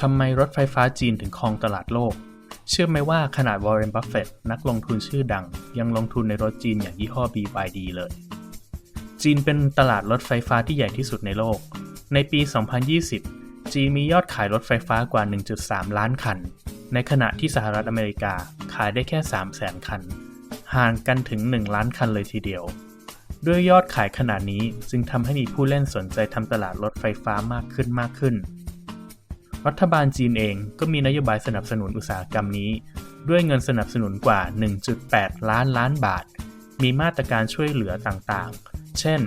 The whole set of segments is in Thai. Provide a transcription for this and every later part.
ทำไมรถไฟฟ้าจีนถึงครองตลาดโลก เชื่อไหมว่าขนาดวอร์เรน บัฟเฟตนักลงทุนชื่อดัง ยังลงทุนในรถจีนอย่างยี่ห้อ BYD เลย จีนเป็นตลาดรถไฟฟ้าที่ใหญ่ที่สุดในโลก ในปี 2020 จีนมียอดขายรถไฟฟ้ากว่า 1.3 ล้านคัน ในขณะที่สหรัฐอเมริกาขายได้แค่ 3 0 0 0 0คัน ห่างกันถึง 1 ล้านคันเลยทีเดียว ด้วยยอดขายขนาดนี้จึงทำให้มีผู้เล่นสนใจทำตลาดรถไฟฟ้ามากขึ้นมากขึ้น รัฐบาลจีนเองก็มีนโยบายสนับสนุนอุตสาหกรรมนี้ ด้วยเงินสนับสนุนกว่า 1.8 ล้านล้านบาท มีมาตรการช่วยเหลือต่างๆ เช่น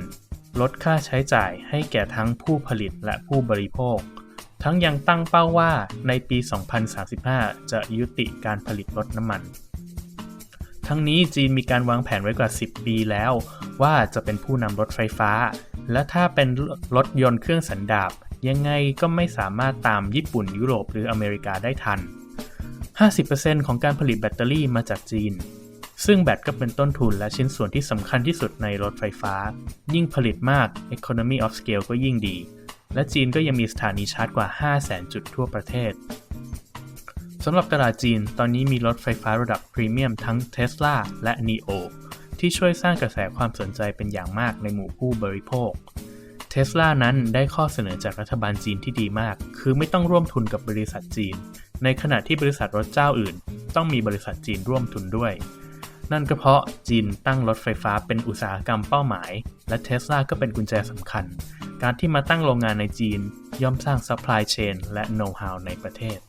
ลดค่าใช้จ่ายให้แก่ทั้งผู้ผลิตและผู้บริโภค ทั้งยังตั้งเป้าว่าในปี 2035 จะยุติการผลิตรถน้ำมัน ทั้งนี้จีนมีการวางแผนไว้กว่า 10 ปีแล้ว ว่าจะเป็นผู้นำรถไฟฟ้า และถ้าเป็นรถยนต์เครื่องสันดาป ยังไงก็ไม่สามารถตามญี่ปุ่นยุโรปหรืออเมริกาได้ทัน 50%ของการผลิตแบตเตอรี่มาจากจีน ซึ่งแบตก็เป็นต้นทุนและชิ้นส่วนที่สำคัญที่สุดในรถไฟฟ้า ยิ่งผลิตมาก economy of scale ก็ยิ่งดี และจีนก็ยังมีสถานีชาร์จกว่า 500,000 จุดทั่วประเทศสำหรับตลาดจีน ตอนนี้มีรถไฟฟ้าระดับพรีเมียมทั้ง Tesla และ NIO ที่ช่วยสร้างกระแสความสนใจเป็นอย่างมากในหมู่ผู้บริโภค เทสลานั้นได้ข้อเสนอจากรัฐบาลจีนที่ดีมาก คือไม่ต้องร่วมทุนกับบริษัทจีน ในขณะที่บริษัทรถเจ้าอื่น ต้องมีบริษัทจีนร่วมทุนด้วย นั่นก็เพราะจีนตั้งรถไฟฟ้าเป็นอุตสาหกรรมเป้าหมาย และเทสลาก็เป็นกุญแจสำคัญ การที่มาตั้งโรงงานในจีนย่อมสร้างซัพพลายเชนและโน้ตฮาวในประเทศ